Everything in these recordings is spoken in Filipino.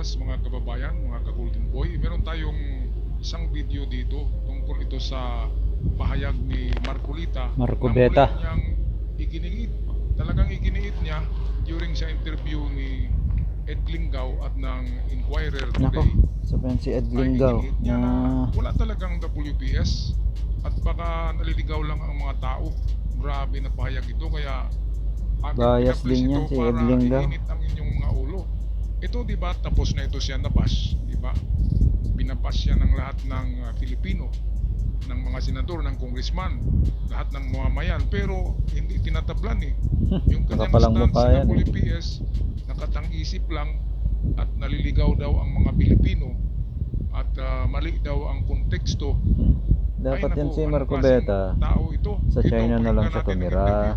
oras mga kababayan, mga ka-Golden Boy. Meron tayong isang video dito tungkol ito sa pahayag ni Marcolita. Marco na Beta. muli niyang iginiit. Talagang iginiit niya during sa interview ni Ed Lingaw at ng Inquirer Nako, today. sabihan si Ed Lingaw niya na na wala talagang WPS at baka naliligaw lang ang mga tao. Grabe na pahayag ito kaya Bias din yan, si Ed para Lingaw. iinit ang inyong mga ulo. Ito di ba tapos na ito siya nabash, di ba? Binabash siya ng lahat ng uh, Filipino, ng mga senador, ng congressman, lahat ng mamamayan pero hindi tinatablan eh. Yung kanyang stance yan eh. WPS, nakatang-isip lang at naliligaw daw ang mga Pilipino at ah, mali daw ang konteksto. dapat Ay, yan si anong Marco Beta Tao ito. sa Ito, China na lang siya tumira.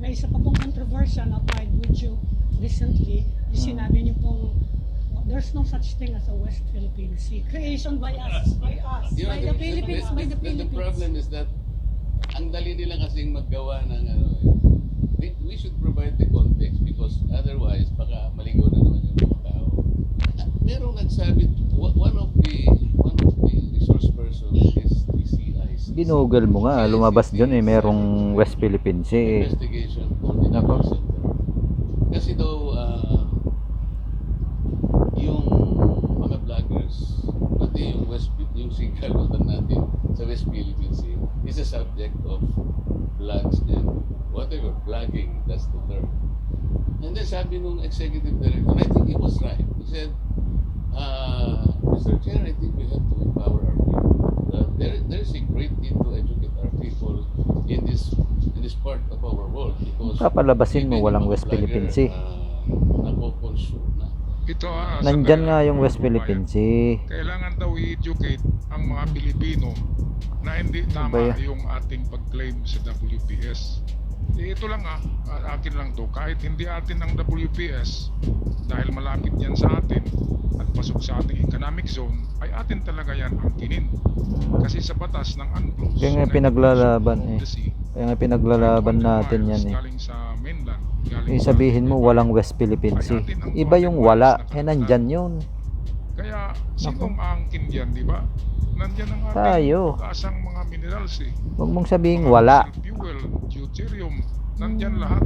May isa pa pong controversial na applied with you recently. Yung Hmm. sinabi niyo pong there's no such thing as a West Philippine Sea. Creation by us, by us, You know, by the Philippines, by the the, the Philippines. problem is that ang dali nila kasing maggawa ng ano eh. We, we should provide the context because otherwise baka maligaw na naman yung mga tao. Ah, Merong nagsabi, wa- one of the one of the resource persons is the CIC. Ginugol mo nga, lumabas dyan eh, merong West Philippine Sea eh. Investigation Coordinator Nako. Center. Kasi daw, ah, yung mga vloggers, pati yung West, yung sigalutan natin sa West Philippine Sea, is a subject of vlogs and vlogging, that's the term. And then sabi nung executive director, I think he was right. He said, uh, Mr. Chair, I think we have to empower our people. Uh, there, there's a great need to educate our people in this in this part of our world because Papalabasin mo, walang West Philippine vlogger, Sea. Uh. Ito ah, Nandyan nga yung West Philippine Sea. Kailangan daw i-educate ang mga Pilipino na hindi Ano tama yung ating pag-claim sa WPS. Eh, ito lang ah, ah, akin lang to. Kahit hindi atin ang WPS, dahil malapit yan sa atin at pasok sa ating economic zone, ay atin talaga yan angkinin. Kasi sa batas ng UNCLOS, Kaya nga pinaglalaban eh. Kaya nga pinaglalaban 500 natin yan eh. Sa mainland. Galing sa sabihin mo walang West Philippine Sea. Iba yung wala, eh nandyan yun. Kaya sinong aangkin diyan, di ba? Nandiyan ang ating Tayo. taasang mga minerals eh. Huwag mong sabihing Mga wala. fuel, deuterium, nandyan lahat.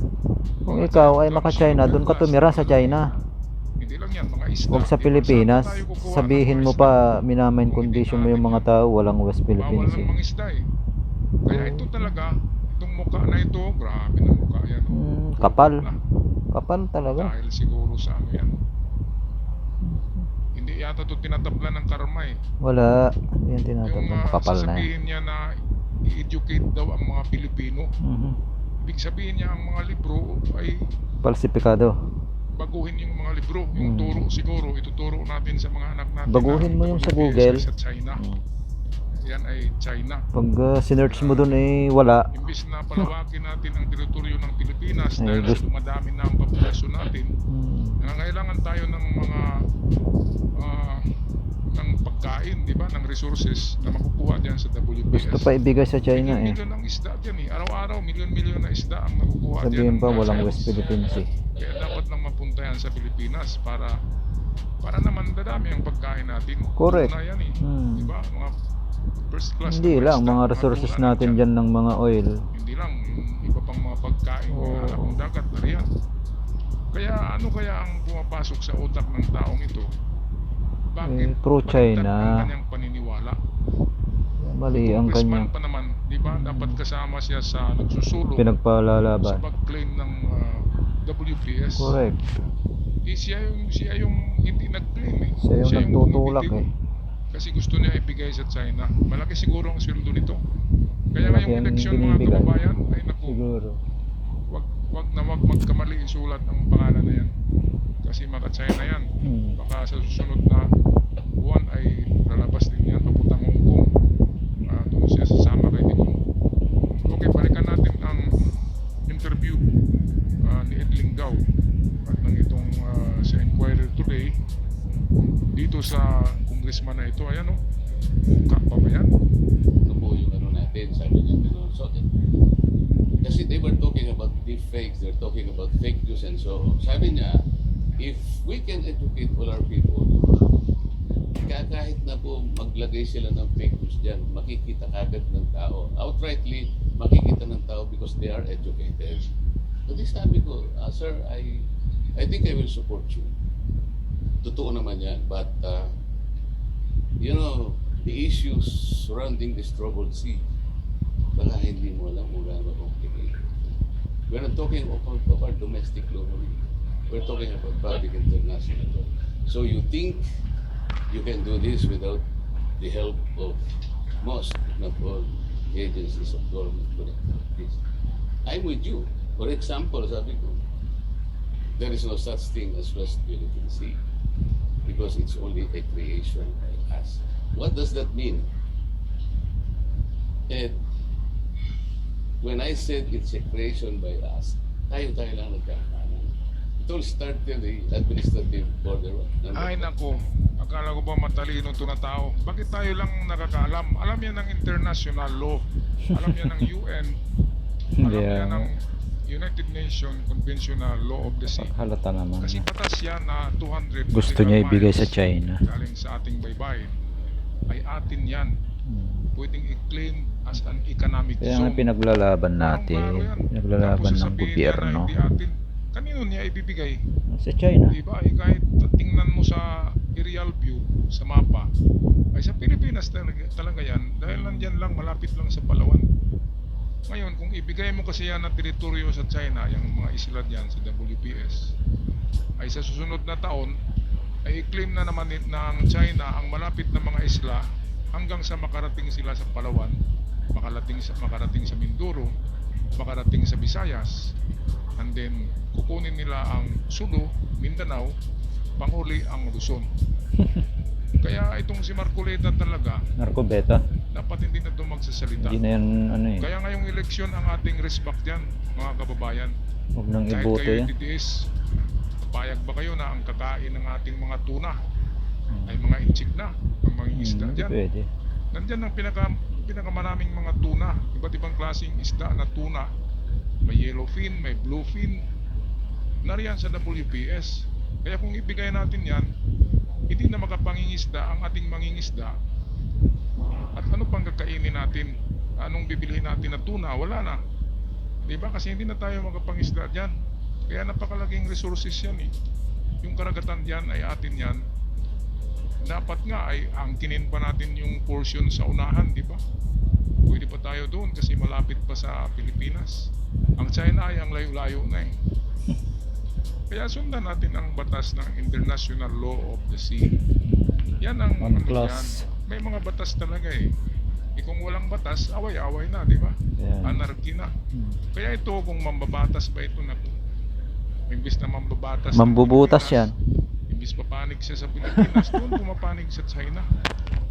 Kung Mga ikaw ay maka-China, doon ka tumira sa China. Hindi lang yan, mga isda. Huwag sa? Pilipinas, sabihin mo pa minamain condition mo yung mga tao, walang West Philippine Bawal mga isda eh. Kaya ito talaga, itong mukha na ito, grabe na mukha yan. oh. Hmm, kapal. Kapal talaga. dahil siguro sa ano yan. Yata ito tinatablan ng karma eh. Wala. Yan Yung tinatanong uh, kapal na yan. sasabihin niya na i-educate daw ang mga Pilipino. Mhm. Ibig sabihin niya ang mga libro ay Falsifikado. baguhin yung mga libro. Yung Hmm. turo siguro, ituturo natin sa mga anak natin. Baguhin na mo yung sa Google. Sa China. Hmm. Yan ay China. Pag uh, sinearch mo doon eh, wala. Imbis na palawakin natin ang teritoryo ng Pilipinas Ay, dahil gusto- dumadami na ang populasyon natin, Hmm. nangangailangan tayo ng mga ah, ng pagkain, di ba, ng resources na makukuha diyan sa WPS. Gusto pa ibigay sa China eh. Milyon-milyon ang isda diyan eh. Araw-araw, milyon-milyon na isda ang nakukuha diyan. Sabihin ng pa walang. West Philippine Sea. Kaya dapat lang mapunta yan sa Pilipinas para para naman dadami ang pagkain natin. Correct. Tuna yan eh. Hmm. Di ba? Mga first class Hindi lang, mga resources tuna natin dyan ng mga oil. Hindi lang, yung iba pang mga pagkain, mga Oo. anak ng dagat, nariyan. Kaya ano kaya ang pumapasok sa utak ng taong ito? Bakit? Eh, pro-China. ang kanyang paniniwala. Mali ang kanyang pa naman, di ba? Dapat kasama siya sa nagsusulong sa pinagpalalaban. pag-claim ng ah, WPS. Correct. Eh, siya yung, siya yung hindi nag-claim eh. Siya yung nagtutulak bumibitiw. eh. Kasi gusto niya ibigay sa China. Malaki siguro ang sweldo nito. Kaya Malaki ngayong eleksyon mga kababayan, ay naku, Siguro. wag, wag na wag magkamali isulat ang pangalan na yan. Kasi maka-China yan. Hmm. Baka sa susunod na buwan ay lalabas din yan papuntang and so. Sabi niya, if we can educate all our people maglagay sila ng fake news dyan, makikita kagad ng tao. Outrightly, makikita ng tao because they are educated. But di sabi ko, ah, sir, I, I think I will support you. Totoo naman yan. But, uh, you know, the issues surrounding this troubled sea, baka hindi mo alam kung complicated. We're not talking of our domestic law. We're talking about public international. So you think you can do this without the help of most, not all, agencies of government connected. I'm with you. For example, sabi ko, there is no such thing as West Philippine Sea because it's only a creation by us. What does that mean? And when I said it's a creation by us, tayo-tayo lang nagkakanan. It all started the administrative border. Ay nako, akala ko ba matalino to na tao? Bakit tayo lang nakakaalam? Alam yan ng international law. Alam yan ng UN. Alam Hindi, yan ah. ng United Nations Conventional Law of the Sea. Halata naman. Kasi batas yan na 200 Gusto niya ibigay sa China. Galing sa ating baybayin. Ay atin yan. Pwedeng i-claim as an economic Kaya zone. pinaglalaban Walang natin. Pinaglalaban ng gobyerno. Na atin. Kanino niya ibibigay? Sa China. Di ba? Eh, kahit tingnan mo sa aerial view, sa mapa, ay sa Pilipinas talaga, talaga yan. Dahil nandyan lang, malapit lang sa Palawan. Ngayon, kung ibigay mo kasi yan na teritoryo sa China, yung mga isla dyan sa WPS, ay sa susunod na taon, ay i-claim na naman ng China ang malapit na mga isla hanggang sa makarating sila sa Palawan, makarating sa, makarating sa Mindoro, makarating sa Visayas, and then kukunin nila ang Sulu, Mindanao, panghuli ang Luzon. Kaya itong si Marcoleta talaga, Narcobeta. dapat hindi na ito magsasalita. Hindi na yan ano eh. Kaya ngayong eleksyon ang ating respect dyan, mga kababayan. Huwag nang Kahit iboto kayo yan. titiis, papayag ba kayo na ang kakain ng ating mga tuna Hmm. ay mga inchik na, isda Hindi dyan. pwede. Nandyan ang pinaka, pinakamaraming mga tuna, iba't ibang klaseng isda na tuna. May yellowfin, may bluefin. Nariyan sa WPS. Kaya kung ibigay natin yan, hindi na makapangingisda ang ating mangingisda. At ano pang kakainin natin? Anong bibilihin natin na tuna? Wala na. Di ba? Kasi hindi na tayo makapangisda dyan. Kaya napakalaking resources yan eh. Yung karagatan dyan ay atin yan dapat nga ay angkinin pa natin yung portion sa unahan, di ba? Pwede pa tayo doon kasi malapit pa sa Pilipinas. Ang China ay ang layo-layo na eh. Kaya sundan natin ang batas ng International Law of the Sea. Yan ang ano yan. May mga batas talaga eh. Eh kung walang batas, away-away na, di ba? Yan. Anarchy na. Hmm. Kaya ito, kung mambabatas ba ito na Imbis na mambabatas Mambubutas Pilipinas, yan. Imbis papanig siya sa Pilipinas, doon pumapanig sa China.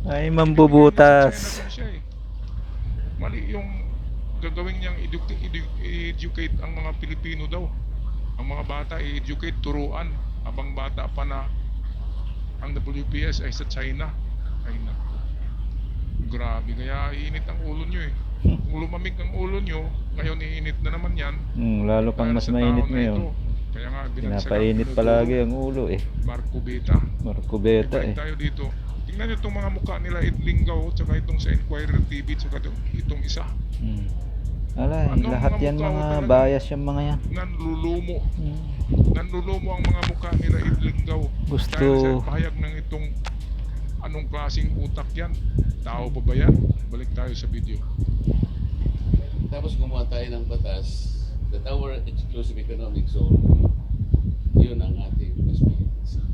Ay, Sa mambubutas. China din siya eh. Mali yung gagawin niyang edu- edu- educate ang mga Pilipino daw. Ang mga bata i-educate, turuan. Habang bata pa na ang WPS ay sa China. Ay na. Grabe, kaya iinit ang ulo niyo eh. Kung lumamig ang ulo niyo, ngayon iinit na naman yan. Hmm, lalo pang mas sa mainit ngayon. Kaya nga, Pinapainit palagi ang ulo eh. Marco Beta. Marcobeta Balik eh. tayo dito. Tingnan niyo itong mga mukha nila Idlingaw tsaka itong sa Inquirer TV tsaka itong, itong isa. Hmm. Ala, Ano lahat mga yan mga bias yung mga yan. Nanlulumo. Hmm. Nanlulumo ang mga mukha nila Idlingaw. Gusto- Dahil sa pahayag ng itong anong klaseng utak yan. Tao pa ba yan? Balik tayo sa video. Tapos gumawa tayo ng batas that our exclusive economic zone, yun ang ating Sea.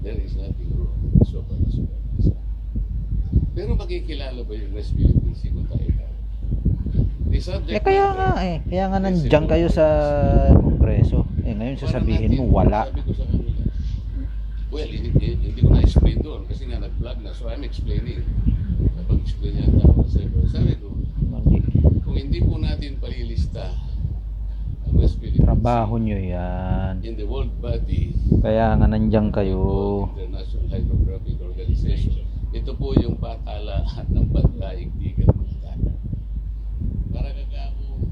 There is nothing wrong so far as well. Pero makikilala ba yung West Philippine Sea kung tayo tayo? Eh kaya nga eh. Kaya nga nandiyan kayo sa kongreso. Eh ngayon sasabihin mo wala. Sabi ko sa kanila. Well, hindi, ko na-explain doon kasi nga nag-vlog na. So I'm explaining. Napag-explain niya ang tao sa. Sabi ko, kung hindi po natin palilista ang West Philippine Trabaho nyo yan. in the world body Kaya nga nandiyan kayo. International Hydrographic Organization, ito po yung patalaan ng pagkaigdigan ng dagat. Para kakamo,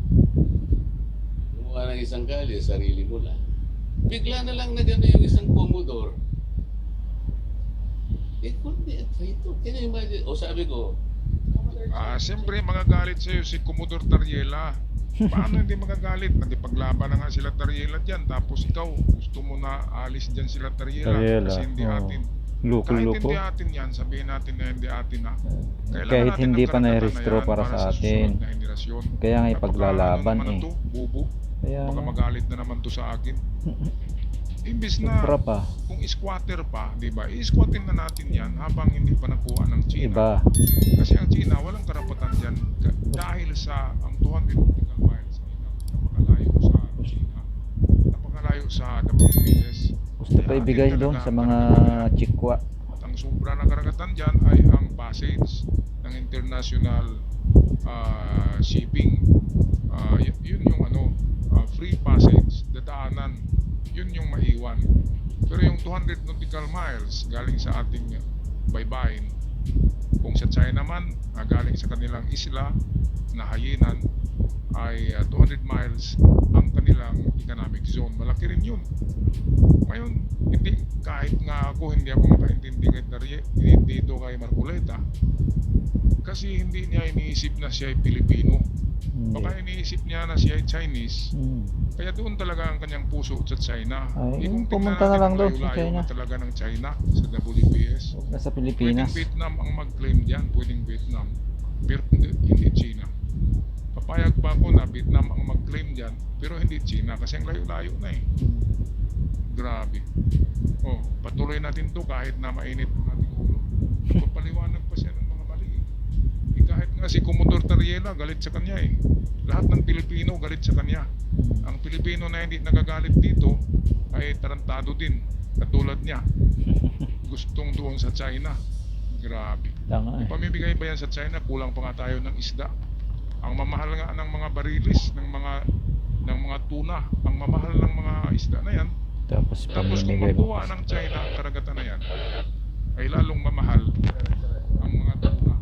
gumawa ng isang kalye, sarili mo lang. Bigla na lang na gano'n yung isang komodor. It could be a traitor. Can you imagine? O sabi ko, Ah, siyempre magagalit sa'yo si Commodore Tariela. Paano hindi magagalit? Nagipaglaban na nga sila Tariela dyan. Tapos ikaw, gusto mo na alis dyan sila Tariela. Tariela, Kasi hindi oo. atin. Kahit Luko-luko. hindi atin yan, sabihin natin na hindi atin na. Kailangan Kahit natin hindi pa karapatan na-rehistro na yan para sa atin. na. Kaya nga ipaglalaban eh. to, bubo. Kaya Baka magalit na naman to sa akin. Imbis na sobra pa. kung squatter pa, di ba? I-squatin na natin yan habang hindi pa nakuha ng China. Iba. Kasi ang China, walang karapatan dyan ka- dahil sa ang 200 nautical miles nila, napakalayo sa China. Napakalayo sa WPS. Gusto pa ibigay doon sa mga chikwa. At ang sobra na karagatan dyan ay ang passage ng international ah, shipping. Ah, y- yun yung ano, yun yung maiwan. Pero yung 200 nautical miles galing sa ating baybayin, kung sa China man, ah, galing sa kanilang isla na Hainan, ay ah, 200 miles ang kanilang economic zone. Malaki rin yun. Ngayon, hindi, kahit nga ako hindi ako makaintindi kay Tarye, dito kay Marcoleta, kasi hindi niya iniisip na siya ay Pilipino. Baka Hindi. iniisip niya na siya ay Chinese. Hmm. Kaya doon talaga ang kanyang puso sa China. Ay, Hindi kung pumunta na lang ang sa China. na talaga ng China sa WPS. Nasa Pwedeng Pilipinas. Vietnam ang mag-claim diyan, pwedeng Vietnam. Pero hindi, hindi China. Papayag pa ako na Vietnam ang mag-claim diyan, pero hindi China kasi ang layo-layo na eh. Grabe. Oh, patuloy natin to kahit na mainit ang ating ulo. Papaliwanag pa siya ng mga mali. eh. Eh, kahit nga si Commodore Tariela galit sa kanya eh. Lahat ng Pilipino galit sa kanya. Ang Pilipino na hindi nagagalit dito ay tarantado din. Katulad niya. Gustong doon sa China. Grabe. Tanga eh. Pamimigay ba yan sa China? Kulang pa nga tayo ng isda. Ang mamahal nga ng mga barilis, ng mga ng mga tuna, ang mamahal ng mga isda na yan. Tapos Tapos kung makuha ng China ang karagatan na yan, ay lalong mamahal ang mga tuna.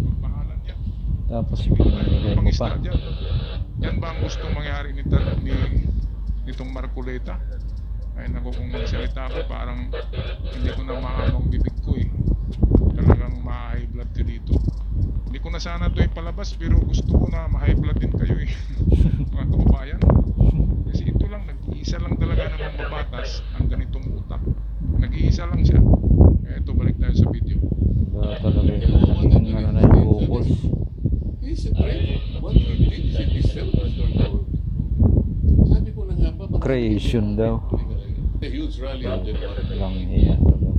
Magmahalan yan. Tapos pamimigay mo pa. Yan ba ang gustong mangyari ni, ni nitong Marcoleta? Ay naku, kung magsalita ko, parang hindi ko na maano ang bibig ko eh. Talagang ma-high blood ko dito. Hindi ko na sana ito ipalabas pero gusto ko na ma-high blood din kayo eh. Mga kababayan. Kasi ito lang, nag-iisa lang talaga ng mababatas ang ganitong utak. Nag-iisa lang siya. Eh, ito, balik tayo sa video. Ba talaga. Naging ano na yung ukol. Creation daw. A huge rally on January. Lang iya talaga.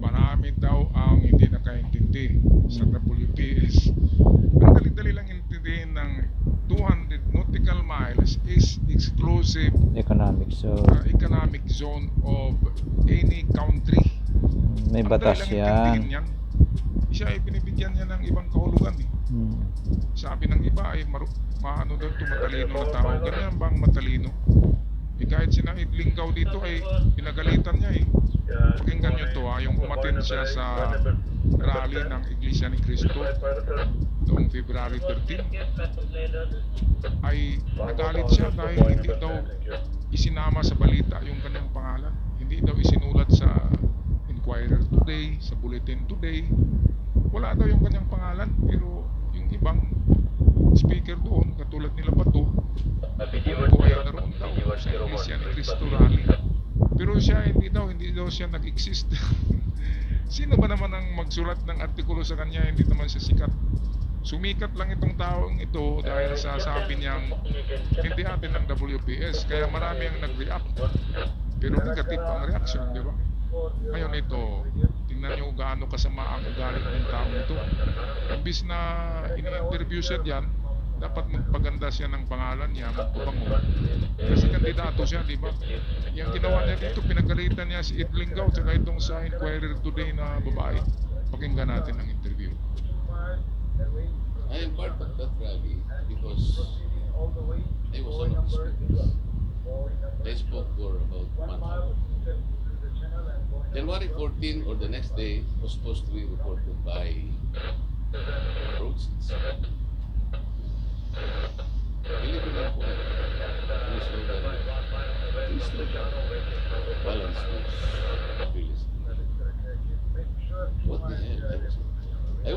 Marami daw ang hindi nakaintindi sa WPS. Ang dali-dali lang intindihin ng 200 nautical miles is exclusive Economic. So, uh, economic zone of any country. may batas yan. yan. Siya ay binibigyan niya ng ibang kahulugan eh. Hmm. Sabi ng iba ay maru- maano daw ito matalino na tao. Ganyan ba ang matalino? Eh kahit si Naid Linggaw dito ay pinagalitan niya eh. Pakinggan niyo to ha, yung umatin siya sa rally ng Iglesia ni Cristo noong February 13 ay nagalit siya dahil hindi daw isinama sa balita yung kanyang pangalan. Hindi daw isinulat sa Inquirer Today, sa Bulletin Today. Wala daw yung kanyang pangalan pero yung ibang speaker doon, katulad nila Bato, ko ay naroon daw sa Iglesia ni Cristo rally. Pero siya hindi daw, hindi daw siya nag-exist. Sino ba naman ang magsulat ng artikulo sa kanya, hindi naman siya sikat. Sumikat lang itong taong ito dahil sa sabi niyang hindi atin ng WPS, kaya marami ang nag-react. Pero negative ang reaction, di ba? Ngayon ito, tingnan niyo gaano kasama ang ugali ng taong ito. Imbis na ini-interview siya diyan, dapat magpaganda siya ng pangalan niya, magpabango. Kasi kandidato siya, di ba? Yung ginawa niya dito, pinagalitan niya si Idlingaw, tsaka itong sa Inquirer Today na babae. Pakinggan natin ang interview. I part of that rally because I was one of the speakers. I spoke for about one hour. January 14 or the next day was supposed to be reported by Rhodes. Believe it or not, please know that please know that balance was realistic.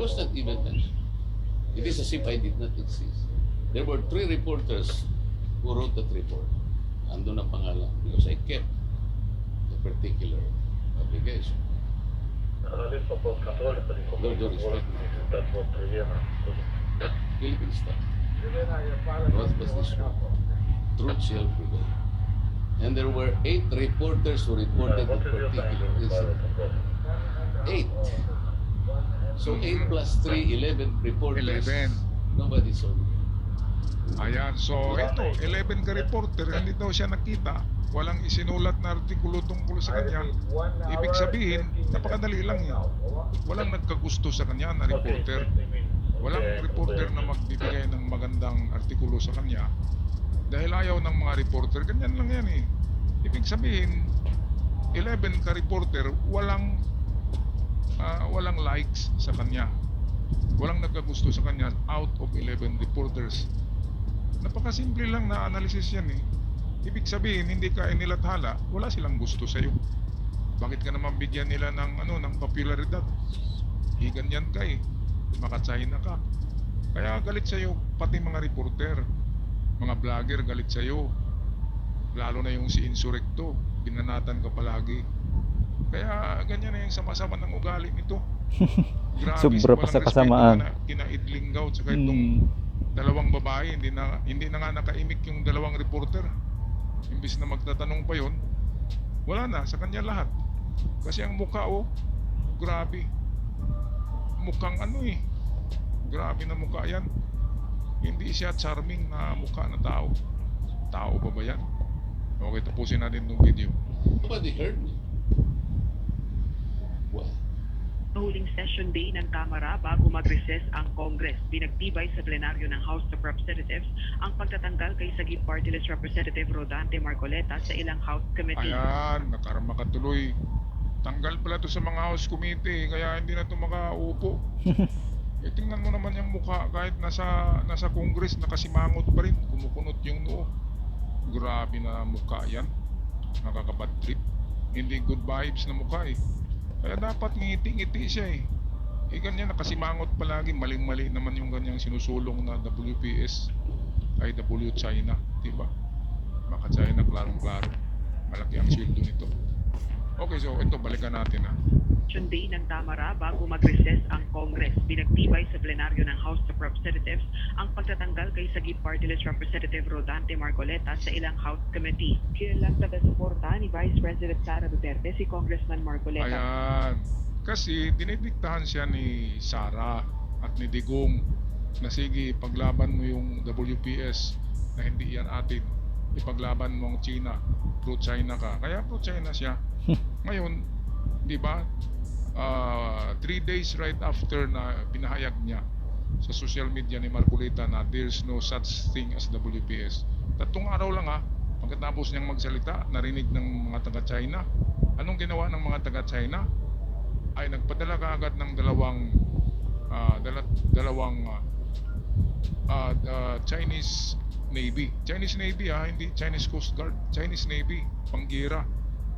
was not even mentioned. It is as if I did not exist. There were three reporters who wrote that report. Andun ang pangalan because I kept the particular obligation. And there were eight reporters who reported the particular incident. Eight. So eight plus three, eleven reporters. Eleven. Nobody saw me. Ayan, so ito, 11 ka reporter, hindi daw siya nakita. Walang isinulat na artikulo tungkol sa kanya. Ibig sabihin, napakadali lang yan. Walang nagkagusto sa kanya na reporter. Walang reporter na magbibigay ng magandang artikulo sa kanya. Dahil ayaw ng mga reporter, ganyan lang yan eh. Ibig sabihin, 11 ka reporter, walang ah, walang likes sa kanya. Walang nagkagusto sa kanya out of 11 reporters. Napakasimple lang na analysis yan eh. Ibig sabihin, hindi ka inilathala, wala silang gusto sa'yo. Bakit ka naman bigyan nila ng ano ng popularidad? Di ganyan ka eh. Maka-China ka. Kaya galit sa'yo pati mga reporter, mga vlogger galit sa'yo. Lalo na yung si Insurrecto, binanatan ka palagi. Kaya ganyan na yung sama-sama ng ugali nito. Grabe, Sobra pa sa kasamaan. Kina, kina Idlingaw tsaka itong Hmm. Dalawang babae hindi na hindi na nga nakaimik yung dalawang reporter. Imbis na magtatanong pa yon wala na sa kanya lahat. Kasi ang mukha oh grabe. Mukhang ano eh. Grabe na mukha yan. Hindi siya charming na mukha na tao. Tao ba ba yan? Okay tapusin natin itong video. Nobody heard me. What? Huling session day ng Kamara bago mag-recess ang Congress. Pinagtibay sa plenaryo ng House of Representatives ang pagtatanggal kay Sagip Party List Representative Rodante Marcoleta sa ilang House Committee. ayan nakarama ka tuloy tanggal pala to sa mga house committee kaya hindi na to makaupo Eh, tingnan mo naman yung mukha kahit nasa nasa Congress nakasimangot pa rin, kumukunot yung noo. Grabe na mukha yan. Nakakabad trip. Hindi good vibes na mukha eh. Kaya dapat ngiti-ngiti siya eh. Eh ganyan nakasimangot palagi, maling-mali naman yung ganyang sinusulong na WPS ay W China, di ba? Maka China klarong-klaro. Malaki ang sweldo nito. Okay, so ito balikan natin ah. Session day ng Kamara bago mag-recess ang Congress. Pinagtibay sa plenaryo ng House of Representatives ang pagtatanggal kay Sagip Party List Representative Rodante Marcoleta sa ilang House Committee. Kilalang taga-suporta ni Vice President Sara Duterte si Congressman Marcoleta. Ayan. Kasi dinidiktahan siya ni Sara at ni Digong na sige, paglaban mo yung WPS na hindi yan atin. Ipaglaban mo ang China. Pro-China ka. Kaya pro-China siya. Ngayon, di ba, ah, three days right after na pinahayag niya sa social media ni Marcolita na there's no such thing as WPS. Tatlong araw lang ha, pagkatapos niyang magsalita, narinig ng mga taga-China. Anong ginawa ng mga taga-China? Ay nagpadala kaagad ng dalawang ah, dala- dalawang ah, ah, ah, Chinese Navy. Chinese Navy ha, hindi Chinese Coast Guard. Chinese Navy, panggira.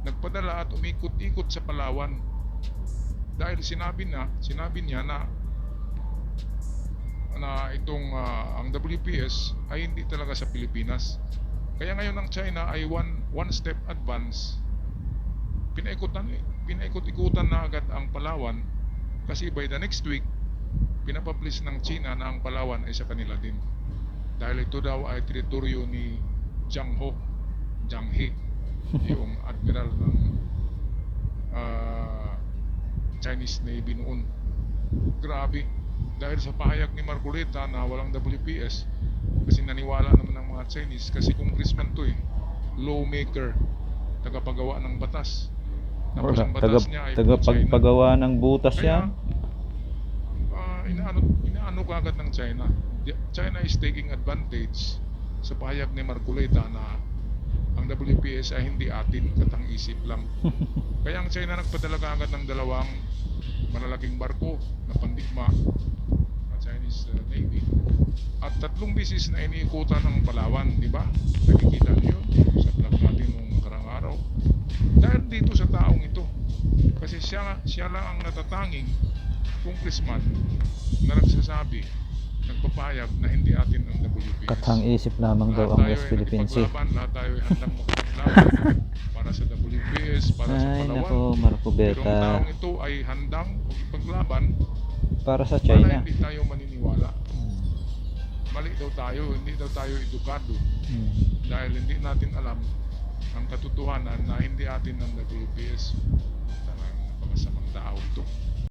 Nagpadala at umikot-ikot sa Palawan. Dahil sinabi na, sinabi niya na na itong ah, ang WPS ay hindi talaga sa Pilipinas. Kaya ngayon ang China ay one one step advance. Pinaikutan pinaikot-ikutan na agad ang Palawan kasi by the next week pinapublish ng China na ang Palawan ay sa kanila din. Dahil ito daw ay teritoryo ni Jiang Ho, Jiang He, yung admiral ng ah, Chinese Navy noon. Grabe. Dahil sa pahayag ni Marcoleta na walang WPS, kasi naniwala naman ng mga Chinese, kasi congressman to eh, lawmaker, tagapagawa ng batas. Tapos ang taga, batas niya ay taga pro-China. pagpagawa ng butas Kaya, yan. ah, inaano, inaano ka agad ng China. China is taking advantage sa pahayag ni Marcoleta na ang WPS ay hindi atin, katang isip lang. Kaya ang China nagpadala ka agad ng dalawang malalaking barko na pandigma na Chinese uh, Navy at tatlong bisis na iniikutan ng Palawan, di ba? Nakikita niyo sa vlog natin nung nakarang araw. Dahil dito sa taong ito, kasi siya, siya lang ang natatanging congressman na nagsasabi, nagpapayag na hindi atin ang WPS. Kathang isip lamang daw ang West ay Philippine Sea. Lahat tayo ay handang makipaglaban para sa WPS, para sa Ay, Palawan. nako, Marco Pero ang taong ito ay handang makipaglaban Para sa para China. hindi tayo maniniwala. Mali daw tayo, hindi daw tayo edukado Hmm. dahil hindi natin alam ang katotohanan na hindi atin ng WPS. Talagang napakasamang tao ito.